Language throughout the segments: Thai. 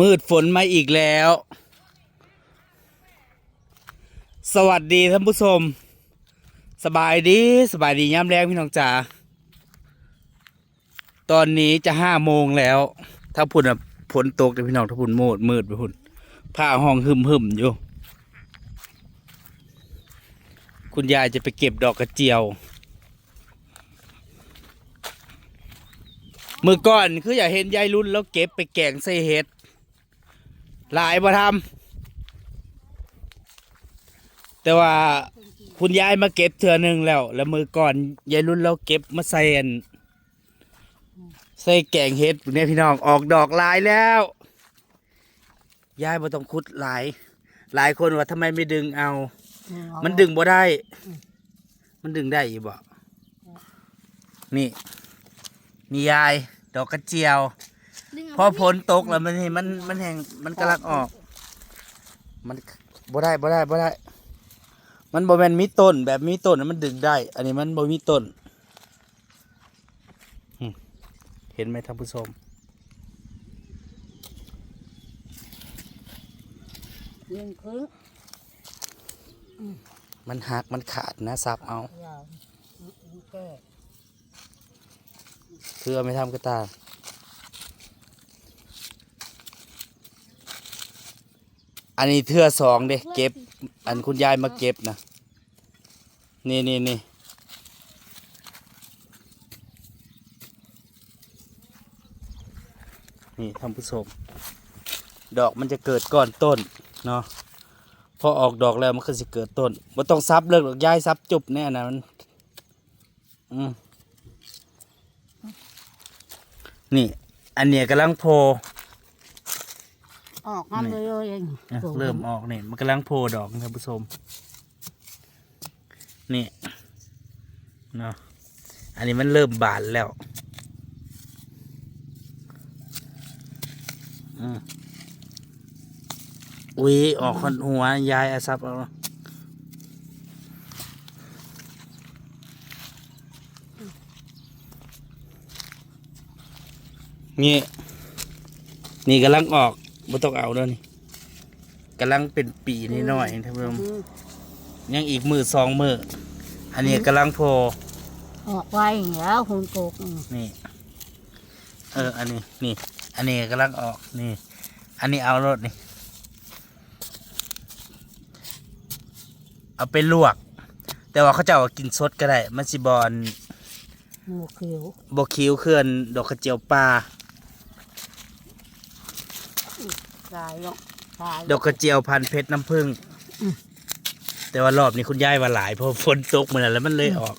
มืดฝนมาอีกแล้ว สวัสดีท่านผู้ชม สบายดีสบายดีย้ำแรงพี่น้องจ๋า ตอนนี้จะห้าโมงแล้ว ถ้าพุ่นอะฝนตกเลยพี่น้องถ้าพุ่นโมดมืดไปพุ่นผ้าห้องหึมหึมอยู่ คุณยายจะไปเก็บดอกกระเจียว มือก่อนคืออยากเห็นยายรุ่นแล้วเก็บไปแกงใส่เห็ด หลายบ่ทำแต่ว่าคุณยายมาเก็บเถื่อหนึ่งแล้ว แล้วมือก่อนยายรุ่นเราเก็บมาใส่อันใส่แกงเห็ดเนี่ยพี่น้องออกดอกหลายแล้วยายบ่ต้องคุดหลาย หลายคนว่าทำไมไม่ดึงเอา มันดึงบ่ได้ มันดึงได้อีบ่นี่นี่ยาย ดอกกระเจียว พอฝนตกแล้วมันเห็นมันมันแห้งมันกำลังออก มันบ่ได้บ่ได้บ่ได้ มันบ่แม่นมีต้น แบบมีต้นน่ะมันดึงได้ อันนี้มันบ่มีต้นหึเห็นไหมท่านผู้ชมยิงพึ่งมันหักมันขาดนะซับเอายาวแก่เพื่อไม่ทำก็ตา อันนี้เทื่อสองเด้เก็บ อันคุณยายมาเก็บนะนี่นี่นี่นี่ท่านผู้ชมดอกมันจะเกิดก่อนต้นเนาะพอออกดอกแล้วมันก็จะเกิดต้นบ่ต้องซับเลิกหรอกยายซับจุบแน่นะมันอืมนี่ อันเนี้ยกำลังโพ ออกงามเลยเลยเองอะเริ่มออกนี่มันกำลังโผล่ดอกนะครับผู้ชมนี่เนาะอันนี้มันเริ่มบานแล้วอืมอุ้ยออกคนหัวยายอาซับเอานี่ นี่กำลังออก ไม่ต้องเอาแล้วนี่กำลังเป็นปีนิดหน่อยท่านผู้ชมยังอีกมือสองมืออันนี้กำลังโผล่ออกไว้แล้วคุณโกกนี่ เออ อันนี้นี่ อันนี้กำลังออกนี่ อันนี้เอารถนี่เอาไปลวก แต่ว่าเขาจะเอากินสดก็ได้มันสิบอลหมูเขียวบคิวเคลื่อนดอกกระเจียวปลา กายเนาะกายดอกกระเจียวพันเพชรน้ำผึ้งอืมแต่ว่ารอบนี้คุณยายว่าหลายเพราะฝนตกเหมือนแล้วมันเลยออก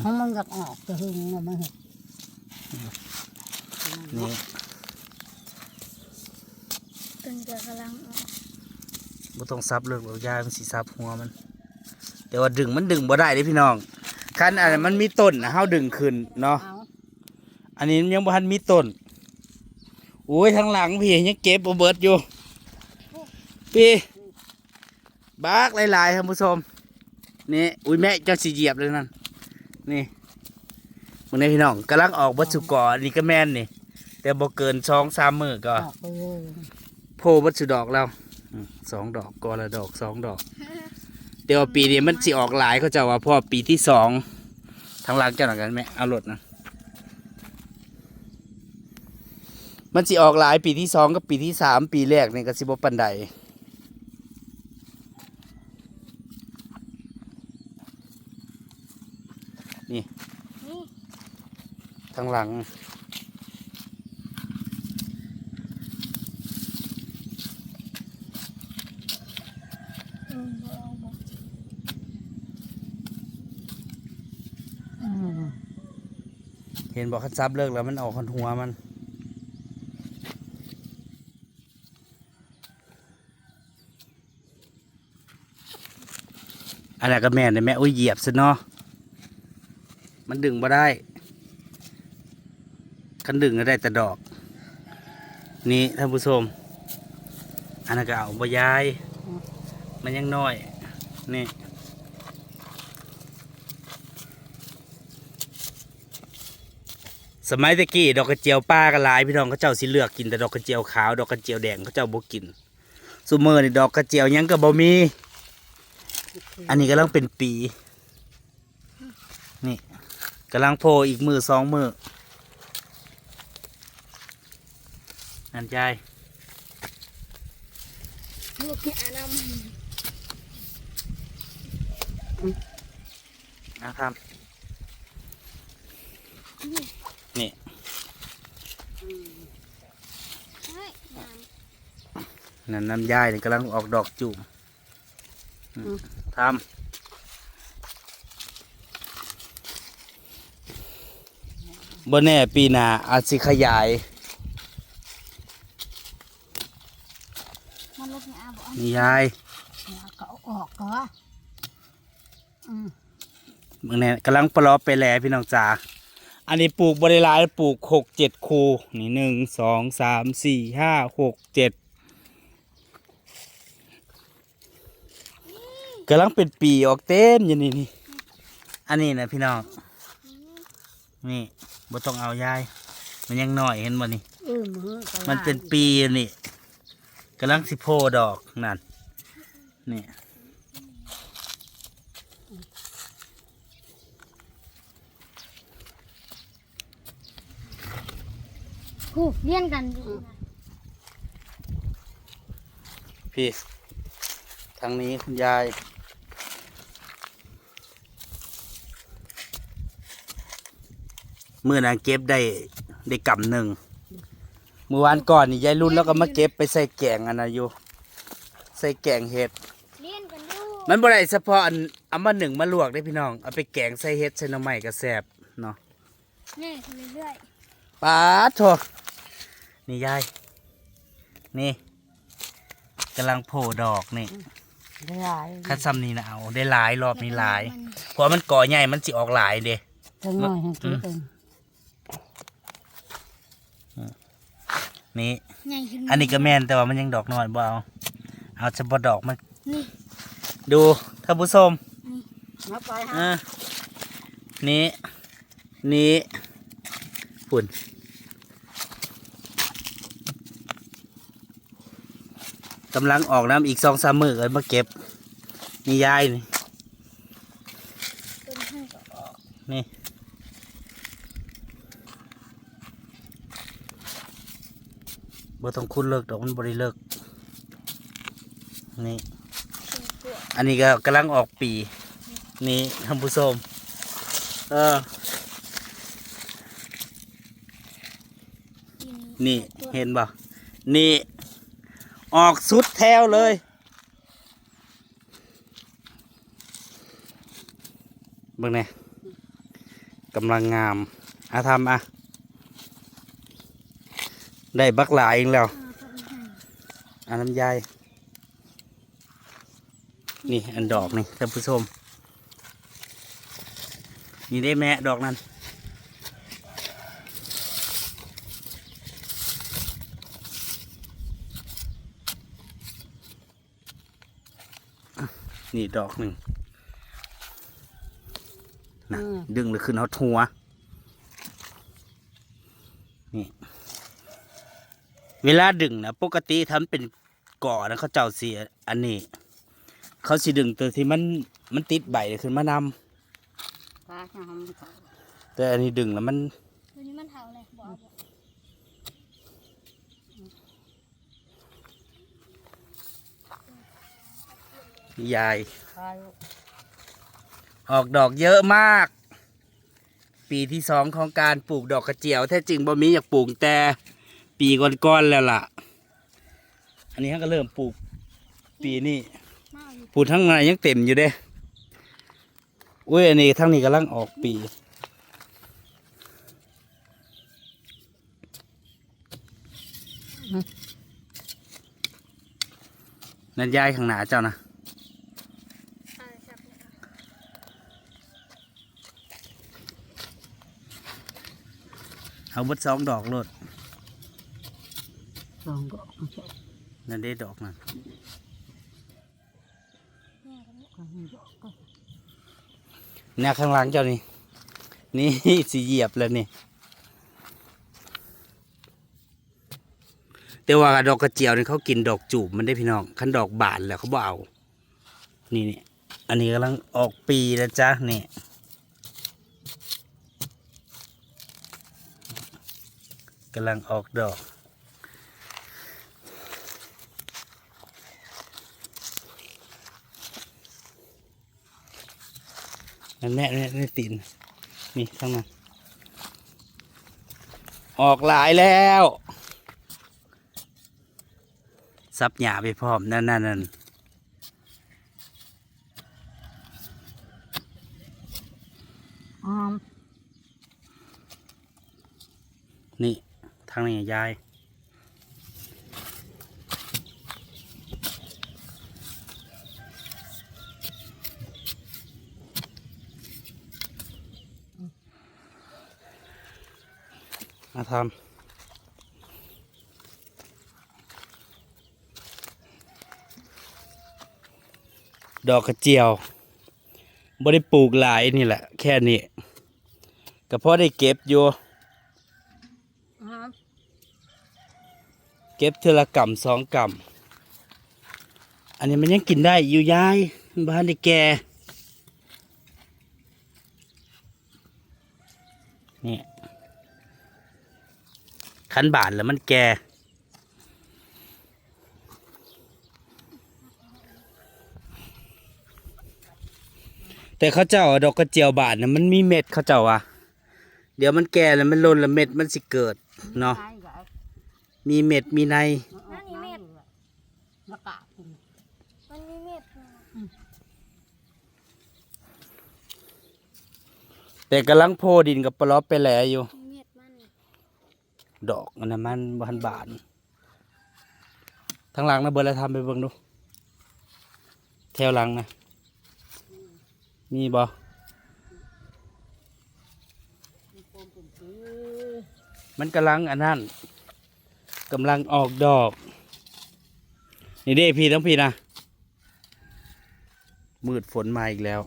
เพราะมันอยากออกจะหึงนะมันเห็นนี่ตึงจะกำลังออกบ่ต้องซับเลิกหรอกยายมันสิซับหัวมัน แต่ว่าดึงมันดึงบ่ได้เด้พี่น้องคันอันนั้นมันมีต้นนะเฮาดึงขึ้นเนาะเอาอันนี้ยังบ่ทันมีต้น โอ้ยทางหลังพี่ยังเก็บบ่เบิดอยู่ พี่บากหลายๆท่านผู้ชมนี่อุ้ยแม่เจ้าสิเหยียบเลยนั่นนี่มึงนี่พี่น้องกำลังออกบัสุกออันนี้ก็แม่นนี่ แต่บ่เกินสองสามมือก็ออกไปเลยโพบัสุดอกแล้วอืมสองดอกกอละดอกสองดอกเดี๋ยวาปีนี้มันสิออกหลายเขาจะว่าเพอปีที่สองทางหลังเจ้าหนักกันไหมเอารถนะ มันสิออกหลายปีที่สองกับปีที่สามปีแรกนี่ก็สิบปันไดนี่นี่ทางหลังเอาบ่อืมเห็นบอกคันซับเลิกแล้วมันออกคันหัวมัน อันนั้นก็แม่เนเลยแม่โอ้ยเหยียบซะเนาะมันดึงมาได้คันดึงก็ได้แต่ดอก นี่ท่านผู้ชมอันนั้นก็เอาบยาย มันยังน้อย นี่สมัยตะกี้ดอกกระเจียวป้าก็หลายพี่น้องเขาเจ้าสิเลือกกินแต่ดอกกระเจียวขาวดอกกระเจียวแดงเขาเจ้าบ่กินซุมื้อนี่ดอกกระเจียวยังก็บ่มี อันนี้กำลังเป็นปี นี่กำลังโผล่อีกมือสองมือนั่นใจลูกเนี่ยนนะครับนี่ำเฮ้ยน้นั่นน้ำย่ายนี่กำลังออกดอกจุ่มอืม ทำบนแน่ปีหน้าอาจสิขยายำมันลูกเนี่ยบอกนี่ยายเนี่ยก็เอาออกก็ว่าอืมเมืองแน่กำลังปลอบไปแหล่พี่น้องจ๋าอันนี้ปลูกบริลายปลูกหกเจ็ดคูนี่หนึ่งสองสามสี่ห้าหกเจ็ด กำลังเป็นปีออกเต็มอยู่นี่นี่ อันนี้นะพี่น้อง นี่บ่ต้องเอายาย มันยังหน่อยเห็นบ่นี่ เออมือก็มันเป็นปีนี่กำลังสิโพดอกนั่นนี่กูเลี้ยนกันอยู่พี่ทางนี้คุณยาย เมื่อนางเก็บได้ได้กำหนึ่งเมื่อวานก่อนนี่ยายรุ่นแล้วก็มาเก็บไปใส่แกงอันนะอยู่ใส่แกงเห็ดเลี้ยนกันอยู่มันบ่ได้เฉพาะอันเอามาหนึ่งมาลวกได้พี่น้องเอาไปแกงใส่เห็ดใส่หน่อไม้ก็แซ่บเนาะนี่ทำเรื่อยปาดโถนี่ยายนี่กำลังโผล่ดอกนี่ได้หลายคัดซ้ำนี่นะเอาได้หลายรอบๆนี้หลายมันเพราะมันก่อใหญ่มันสิออกหลายเด้จังหน่อยให้ นเป็นนี่ ใหญ่ขึ้นอันนี้ก็แม่นแต่ว่ามันยังดอกน้อยบ่เอาเอาเฉพาะดอกมัน นี่ดูท่านผู้ชมนับไปฮะอะนี่ นี่ฝุ่นกำลังออกน้ำอีกสองสามมือกันมาเก็บนี่ยายนี่เป็นให้ก็ออกนี่ บ่ต้องคุ้นเลิกดอกมันบริเลิกนี่เป็นตัวอันนี้ก็กำลังออกปี นี่ท่านผู้ชมเออกินนี่เห็นบ่นี่ ออกสุดแถวเลย เบิ่งเนี่ยกำลังงามอาทำอะ ได้บักหลายเองแล้วอ่าก็เป็นให้อันน้ำยายนี่อันดอกนี่ท่านผู้ชมนี่ได้แม่ดอกนั้นนี่ดอกหนึ่งนะดึงเลยขึ้นเอาทัว เวลาดึงนะปกติทำเป็นก่อนะเขาเจ้าเสียอันนี้ เขาสิดึงตัวที่มันมันติดใบขึ้นมานปลาช่างทำก่อนำแต่อันนี้ดึงแล้วมันตัวนี้มันเท่าเลยบอกบอกยายปลาออกดอกเยอะมาก ปีที่สองของการปลูกดอกกระเจียวแท้จริงบ่มีอยากปลูกแต่ ปีก่อนๆแล้วล่ะ อันนี้เขาก็เริ่มปลูก ปีนี้ปลูกทั้งในยังเต็มอยู่เด้อุ้ยอันนี้ทั้งนี้กำลังออกปีนั่นยายข้างหน้าเจ้านะเอาบดสองดอกโลด องกนั่นได้ดอกนะเนี่ยข้างหลังเจ้านี่ นี่สีเหยียบแล้วนี่ แต่ว่าดอกกระเจียวนี่เขากินดอกจูบมันได้พี่น้องคันดอกบานแล้วเขาบอกเอา นี่นี่อันนี้กำลังออกปีแล้วจ้ะนี่กำลังออกดอก นั่นแม่แม่แม่ตีนนี่ทั้งนั้นออกหลายแล้วซับหยาไปพร้อมนั่นนั่นนั่นออมนี่ทางนี้ยาย มาทำดอกกระเจียวบ่ได้ปลูกหลายนี่แหละ แค่นี้ก็พอได้เก็บอยู่ออมเก็บเทอละกำสองกำอันนี้มันยังกินได้อยู่ยายบ้านได้แก่นี่ ขันบาทแล้วมันแก่แต่เขาเจ้าะดอกกระเจียวบาทนะมันมีเม็ดเขาเจ้าอะเดี๋ยวมันแก่แล้วมันล่นแล้วเม็ดมันสิเกิดเนาะมีเม็ดมีในแต่กำลังโพดินกับปลอบไปแหลอยู่ ดอกอันนั้นมันบานบานทางหลังนะเบอร์ละทำไปเบิ่งดู แถวหลังนะมีบ่มันกำลังอันนั้นกำลังออกดอก นี่เด้พี่ทั้งพี่นะ มืดฝนมาอีกแล้ว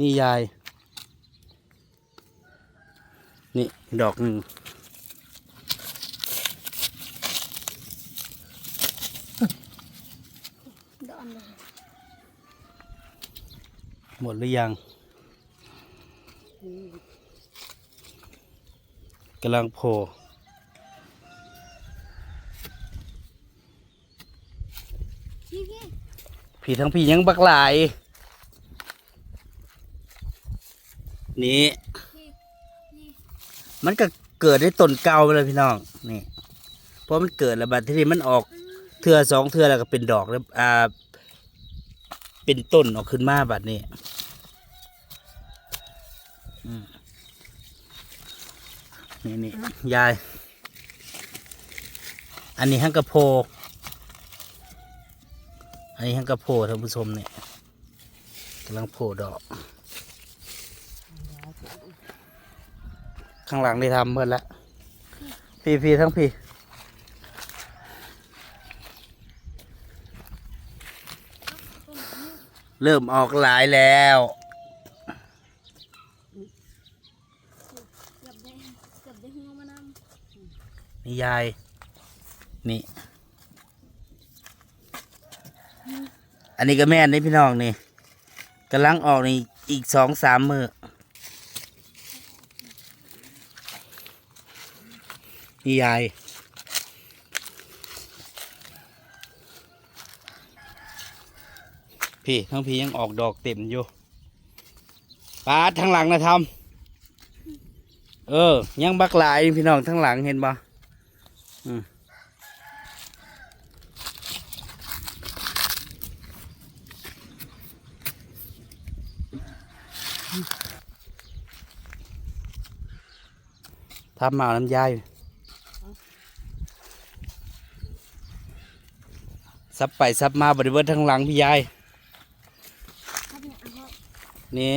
นี่ยาย นี่ดอกหนึ่งดอนเลยหมดหรือยังกำลังโผล่พี่พี่ผีทั้งผียังบักหลาย นี่มันก็เกิดได้ต้นเก่าไปเลยพี่น้องนี่เพราะมันเกิดแล้วบัดทีนี้มันออกเทือสองเทือแล้วก็เป็นดอกแล้วอ่าเป็นต้นออกขึ้นมาบัดนี้นี่นี่ยาย อันนี้ฮังกะโพ อันนี้ฮังกะโพท่านผู้ชมเนี่ยกำลังโผล่ดอก ข้างหลังได้ทำเมื่อแล้วพี่พี่ทั้งพี่เริ่มออกหลายแล้วมานำนี่ยาย นี่ อันนี้ก็แม่นนี่พี่น้องนี่กำลังออกนี่อีกสองสามมือ นี่ยายพี่ทั้งพี่ยังออกดอกเต็มอยู่ปาดทางหลังนะทำเออ ยังบักหลายพี่น้องทั้งหลังเห็นบ่อืมทำมาเอาน้ำยาย ซับไปซับมาบริเวณทั้งหลังพี่ยายนี่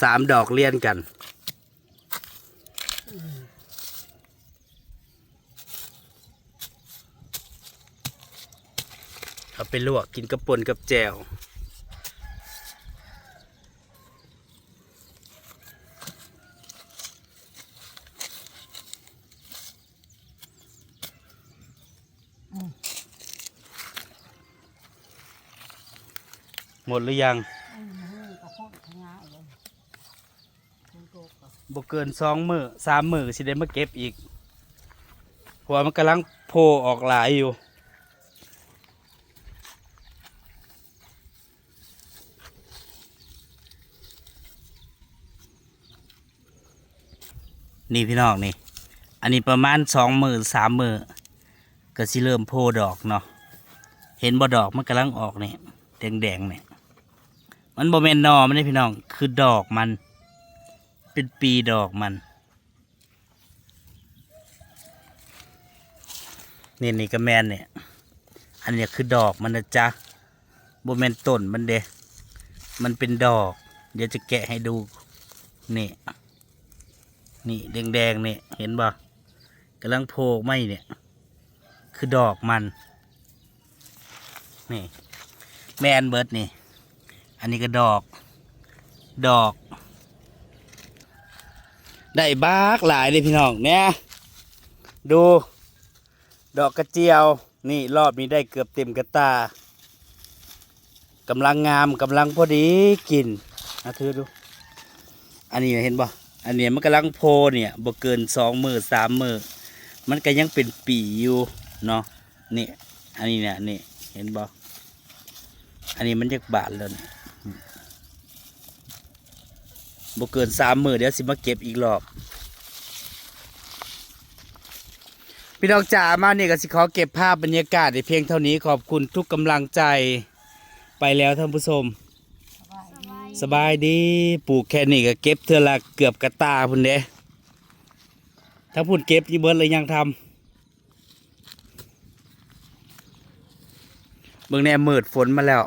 สามดอกเลี่ยนกัน เอาไปลวกกินกระป่นกับแจว หมดหรือยังไอ้มือกเกินสองมือสามมือสิได้มาเก็บอีกเพราะว่ามันกำลังโผล่ออกหลายอยู่นี่พี่น้องนี่ อันนี้ประมาณสองมือสามมือ ก็สิเริ่มโผล่ดอกเนาะเห็นบ่ดอกมันกำลังออกเนี่ยแดงๆเนี่ยมันบ่แมนนอมันนี่พี่น้องคือดอกมัน เป็นปีดอกมันนี่นี่ก็แมนเนี่ยอันเนี้ยคือดอกมันนะจ๊ะโบแมนต้นมันเดะมันเป็นดอก เดี๋ยวจะแกะให้ดูนี่นี่แดงๆเนี่ยเห็นบ่กำลังโผล่ไม่เนี่ย คือดอกมัน นี่ แมนเบิร์ดนี่ อันนี้ก็ดอก ดอก ได้บากหลายเลยพี่น้องเนี่ยดู ดอกกระเจียว นี่รอบนี้ได้เกือบเต็มกระตากำลังงามกำลังพอดีกินนะถือดู อันนี้เห็นบ่อันนี้มันกำลังโพเนี่ยบ่เกินสองมือสามมือมันก็ยังเป็นปีอยู่ เนาะนี่ อันนี้เนี่ยนี่เห็นบ่อันนี้มันจะบาทแล้วนี่บ่เกินสามมือเดี๋ยวสิมาเก็บอีกรอบพี่น้องจ๋ามาเนี่ยก็สิขอเก็บภาพบรรยากาศในเพียงเท่านี้ขอบคุณทุกกำลังใจไปแล้วท่านผู้ชมสบายดีปลูกแค่นี้ก็เก็บเทือละเกือบกระตาพุ่นเด้ถ้าพุ่นเก็บยี่เบิร์ดเลยยังทำ เบิ่งแน่มืดฝนมาแล้ว